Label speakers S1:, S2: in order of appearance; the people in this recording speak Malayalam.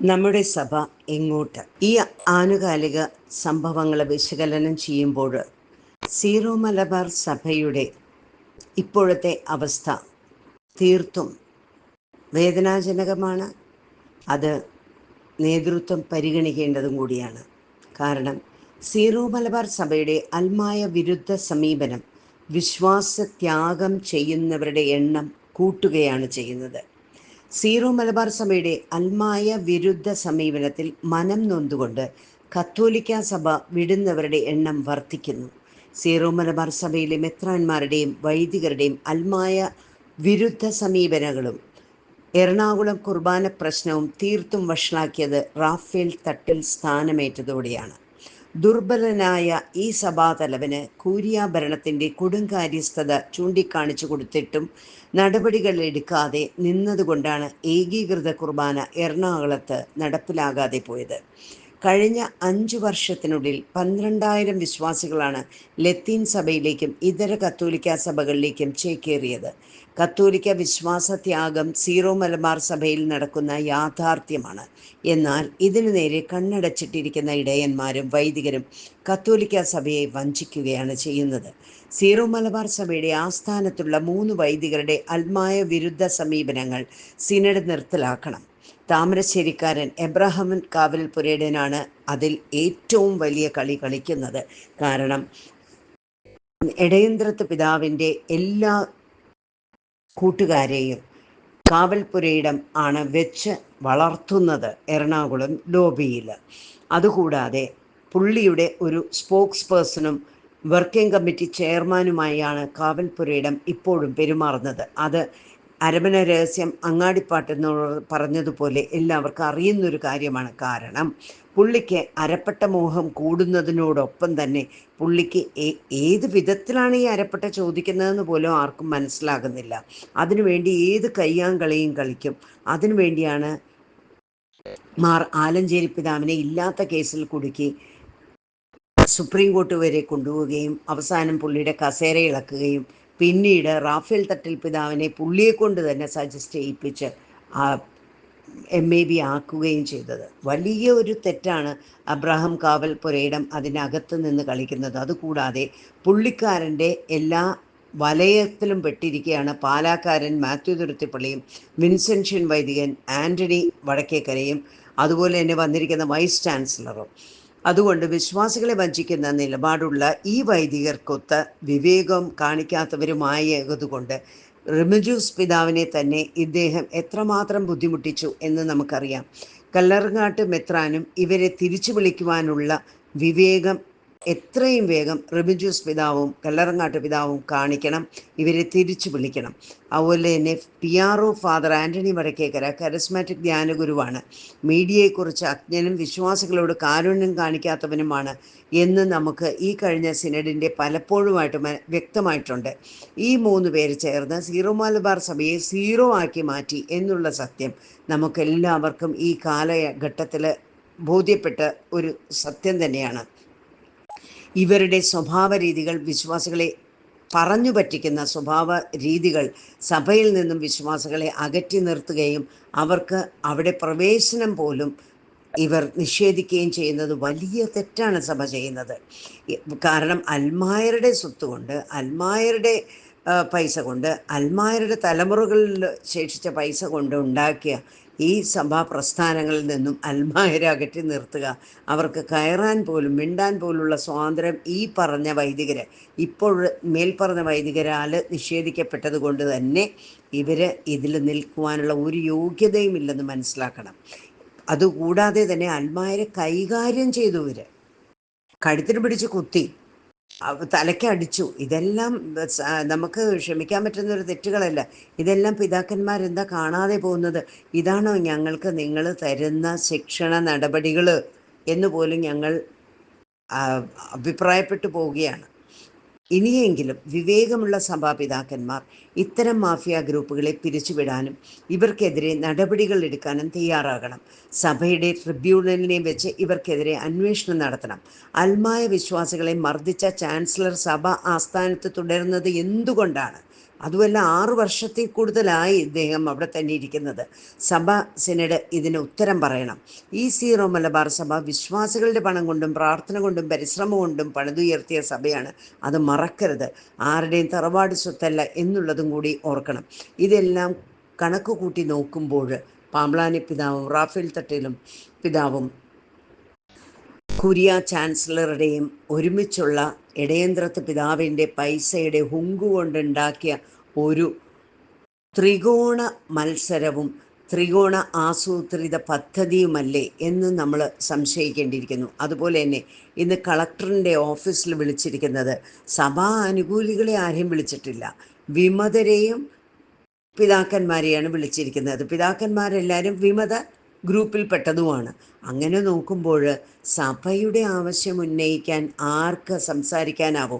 S1: നമ്മുടെ സഭ എങ്ങോട്ട്? ഈ ആനുകാലിക സംഭവങ്ങളെ വിശകലനം ചെയ്യുമ്പോൾ സീറോ മലബാർ സഭയുടെ ഇപ്പോഴത്തെ അവസ്ഥ തീർത്തും വേദനാജനകമാണ്. അത് നേതൃത്വം പരിഗണിക്കേണ്ടതും കൂടിയാണ്. കാരണം സീറോ മലബാർ സഭയുടെ അൽമായ വിരുദ്ധ സമീപനം വിശ്വാസത്യാഗം ചെയ്യുന്നവരുടെ എണ്ണം കൂട്ടുകയാണ് ചെയ്യുന്നത്. സീറോ മലബാർ സഭയുടെ അൽമായ വിരുദ്ധ സമീപനത്തിൽ മനം നൊന്തുകൊണ്ട് കത്തോലിക്ക സഭ വിടുന്നവരുടെ എണ്ണം വർദ്ധിക്കുന്നു. സീറോ മലബാർ സഭയിലെ മെത്രാന്മാരുടെയും വൈദികരുടെയും അൽമായ വിരുദ്ധ സമീപനങ്ങളും എറണാകുളം കുർബാന പ്രശ്നവും തീർത്തും വഷളാക്കിയത് റാഫേൽ തട്ടിൽ സ്ഥാനമേറ്റതോടെയാണ്. ദുർബലനായ ഈ സഭാതലവന് കൂരിയാഭരണത്തിന്റെ കൊടുങ്കാര്യസ്ഥത ചൂണ്ടിക്കാണിച്ചു കൊടുത്തിട്ടും നടപടികൾ എടുക്കാതെ നിന്നതുകൊണ്ടാണ് ഏകീകൃത കുർബാന എറണാകുളത്ത് നടപ്പിലാകാതെ പോയത്. കഴിഞ്ഞ അഞ്ചു വർഷത്തിനുള്ളിൽ പന്ത്രണ്ടായിരം വിശ്വാസികളാണ് ലത്തീൻ സഭയിലേക്കും ഇതര കത്തോലിക്ക സഭകളിലേക്കും ചേക്കേറിയത്. കത്തോലിക്ക വിശ്വാസ ത്യാഗം സീറോ മലബാർ സഭയിൽ നടക്കുന്ന യാഥാർത്ഥ്യമാണ്. എന്നാൽ ഇതിനു നേരെ കണ്ണടച്ചിട്ടിരിക്കുന്ന ഇടയന്മാരും വൈദികരും കത്തോലിക്ക സഭയെ വഞ്ചിക്കുകയാണ് ചെയ്യുന്നത്. സീറോ മലബാർ സഭയുടെ ആസ്ഥാനത്തുള്ള മൂന്ന് വൈദികരുടെ അൽമായ വിരുദ്ധ സമീപനങ്ങൾ സിനഡ് നിർത്തലാക്കണം. താമരശ്ശേരിക്കാരൻ എബ്രഹാമൻ കാവൽ പുരേടനാണ് അതിൽ ഏറ്റവും വലിയ കളി കളിക്കുന്നത്. കാരണം എടയന്ത്രത്ത് പിതാവിന്റെ എല്ലാ കൂട്ടുകാരെയും കാവൽപുരയിടം ആണ് വെച്ച് വളർത്തുന്നത് എറണാകുളം ലോബിയിൽ. അതുകൂടാതെ പുള്ളിയുടെ ഒരു സ്പോക്സ് പേഴ്സണും വർക്കിംഗ് കമ്മിറ്റി ചെയർമാനുമായാണ് കാവൽപുരയിടം ഇപ്പോഴും പെരുമാറുന്നത്. അത് അരമന രഹസ്യം അങ്ങാടിപ്പാട്ട് എന്ന് പറഞ്ഞതുപോലെ എല്ലാവർക്കും അറിയുന്നൊരു കാര്യമാണ് കാരണം പുള്ളിക്ക് അരപ്പെട്ട മോഹം കൂടുന്നതിനോടൊപ്പം തന്നെ പുള്ളിക്ക് ഏത് വിധത്തിലാണ് ഈ അരപ്പെട്ട ചോദിക്കുന്നതെന്ന് പോലും ആർക്കും മനസ്സിലാകുന്നില്ല. അതിനുവേണ്ടി ഏത് കയ്യാങ്കളിയും കളിക്കും. അതിനുവേണ്ടിയാണ് മാർ ആലഞ്ചേരി പിതാവിനെ ഇല്ലാത്ത കേസിൽ കുടുക്കി സുപ്രീം കോർട്ട് വരെ കൊണ്ടുപോവുകയും അവസാനം പുള്ളിയുടെ കസേര ഇളക്കുകയും പിന്നീട് റാഫേൽ തട്ടിൽ പിതാവിനെ പുള്ളിയെ കൊണ്ട് തന്നെ സജസ്റ്റ് ചെയ്യിപ്പിച്ച് എം എ ബി ആക്കുകയും ചെയ്തത്. വലിയ ഒരു തെറ്റാണ് അബ്രഹാം കാവൽ പുരയിടം അതിനകത്ത് നിന്ന് കളിക്കുന്നത്. അതുകൂടാതെ പുള്ളിക്കാരന്റെ എല്ലാ വലയത്തിലും പെട്ടിരിക്കുകയാണ് പാലാക്കാരൻ മാത്യു തുരുത്തിപ്പള്ളിയും വിൻസെൻഷ്യൻ വൈദികൻ ആന്റണി വടക്കേക്കരയും അതുപോലെ തന്നെ വന്നിരിക്കുന്ന വൈസ് ചാൻസലറും. അതുകൊണ്ട് വിശ്വാസികളെ വഞ്ചിക്കുന്ന നിലപാടുള്ള ഈ വൈദികർക്കൊത്ത് വിവേകം കാണിക്കാത്തവരുമായതുകൊണ്ട് റിമജൂസ് പിതാവിനെ തന്നെ ഇദ്ദേഹം എത്രമാത്രം ബുദ്ധിമുട്ടിച്ചു എന്ന് നമുക്കറിയാം. കല്ലറങ്ങാട്ട് മെത്രാനും ഇവരെ തിരിച്ചു വിളിക്കുവാനുള്ള വിവേകം എത്രയും വേഗം റിമിജൂസ് പിതാവും കല്ലറങ്ങാട്ട് പിതാവും കാണിക്കണം. ഇവരെ തിരിച്ചു വിളിക്കണം. അതുപോലെ തന്നെ P R O father Antony Vadakkekara charismatic ധ്യാനഗുരുവാണ്. മീഡിയയെക്കുറിച്ച് അജ്ഞനും വിശ്വാസികളോട് കാരുണ്യം കാണിക്കാത്തവനുമാണ് എന്ന് നമുക്ക് ഈ കഴിഞ്ഞ സിനഡിന്റെ പലപ്പോഴുമായിട്ട് വ്യക്തമായിട്ടുണ്ട്. ഈ മൂന്ന് പേര് ചേർന്ന് സീറോ മലബാർ സഭയെ സീറോ ആക്കി മാറ്റി എന്നുള്ള സത്യം നമുക്കെല്ലാവർക്കും ഈ കാലഘട്ടത്തിൽ ബോധ്യപ്പെട്ട ഒരു സത്യം തന്നെയാണ്. ഇവരുടെ സ്വഭാവ രീതികൾ വിശ്വാസികളെ പറഞ്ഞു പറ്റിക്കുന്ന സ്വഭാവ രീതികൾ സഭയിൽ നിന്നും വിശ്വാസികളെ അകറ്റി നിർത്തുകയും അവർക്ക് അവിടെ പ്രവേശനം പോലും ഇവർ നിഷേധിക്കുകയും ചെയ്യുന്നത് വലിയ തെറ്റാണ് സഭ ചെയ്യുന്നത്. കാരണം അൽമായരുടെ സ്വത്ത് കൊണ്ട് അൽമായരുടെ പൈസ കൊണ്ട് അൽമായരുടെ തലമുറകളിൽ ശേഷിച്ച പൈസ കൊണ്ട് ഉണ്ടാക്കിയ ഈ സഭാ പ്രസ്ഥാനങ്ങളിൽ നിന്നും അൽമായരെ അകറ്റി നിർത്തുക. അവർക്ക് കയറാൻ പോലും മിണ്ടാൻ പോലുള്ള സ്വാതന്ത്ര്യം ഈ പറഞ്ഞ വൈദികർ ഇപ്പോൾ മേൽപ്പറഞ്ഞ വൈദികരാൽ നിഷേധിക്കപ്പെട്ടത് കൊണ്ട് തന്നെ ഇവർ ഇതിൽ നിൽക്കുവാനുള്ള ഒരു യോഗ്യതയും ഇല്ലെന്ന് മനസ്സിലാക്കണം. അതുകൂടാതെ തന്നെ അൽമായരെ കൈകാര്യം ചെയ്തു ഇവർ കഴുത്തിന് പിടിച്ച് കുത്തി. തലയ്ക്ക് അടിച്ചു. ഇതെല്ലാം നമുക്ക് ക്ഷമിക്കാൻ പറ്റുന്ന ഒരു തെറ്റുകളല്ല. ഇതെല്ലാം പിതാക്കന്മാരെന്താ കാണാതെ പോകുന്നത്? ഇതാണോ ഞങ്ങൾക്ക് നിങ്ങൾ തരുന്ന ശിക്ഷണ നടപടികൾ എന്ന് പോലും ഞങ്ങൾ അഭിപ്രായപ്പെട്ടു പോവുകയാണ്. ഇനിയെങ്കിലും വിവേകമുള്ള സഭാപിതാക്കന്മാർ ഇത്തരം മാഫിയ ഗ്രൂപ്പുകളെ പിരിച്ചുവിടാനും ഇവർക്കെതിരെ നടപടികൾ എടുക്കാനും തയ്യാറാകണം. സഭയുടെ ട്രിബ്യൂണലിനെ വെച്ച് ഇവർക്കെതിരെ അന്വേഷണം നടത്തണം. അൽമായ വിശ്വാസികളെ മർദ്ദിച്ച ചാൻസലർ സഭ ആസ്ഥാനത്ത് തുടരുന്നത് എന്തുകൊണ്ടാണ്? അതുമല്ല ആറു വർഷത്തിൽ കൂടുതലായി ഇദ്ദേഹം അവിടെ തന്നെ ഇരിക്കുന്നത്. സഭ സിനഡ് ഇതിന് ഉത്തരം പറയണം. ഈ സീറോ മലബാർ സഭ വിശ്വാസികളുടെ പണം കൊണ്ടും പ്രാർത്ഥന കൊണ്ടും പരിശ്രമം കൊണ്ടും പണിതുയർത്തിയ സഭയാണ്. അത് മറക്കരുത്. ആരുടെയും തറവാട് സ്വത്തല്ല എന്നുള്ളതും കൂടി ഓർക്കണം. ഇതെല്ലാം കണക്ക് കൂട്ടി നോക്കുമ്പോൾ പാമ്പ്ലാനി പിതാവും റാഫേൽ തട്ടേലും പിതാവും കുരിയ ചാൻസലറുടെയും ഒരുമിച്ചുള്ള ഇടയന്ത്രത്ത് പിതാവിന്റെ പൈസയുടെ ഹുങ്കു കൊണ്ടുണ്ടാക്കിയ ഒരു ത്രികോണ മത്സരവും ത്രികോണ ആസൂത്രിത പദ്ധതിയുമല്ലേ എന്ന് നമ്മൾ സംശയിക്കേണ്ടിയിരിക്കുന്നു. അതുപോലെ തന്നെ ഇന്ന് കളക്ടറിന്റെ ഓഫീസിൽ വിളിച്ചിരിക്കുന്നത് സഭാ അനുകൂലികളെ ആരെയും വിളിച്ചിട്ടില്ല. വിമതരെയും പിതാക്കന്മാരെയാണ് വിളിച്ചിരിക്കുന്നത്. പിതാക്കന്മാരെല്ലാവരും വിമത ഗ്രൂപ്പിൽപ്പെട്ടതുമാണ്. അങ്ങനെ നോക്കുമ്പോൾ സഭയുടെ ആവശ്യം ഉന്നയിക്കാൻ ആർക്ക് സംസാരിക്കാനാവും?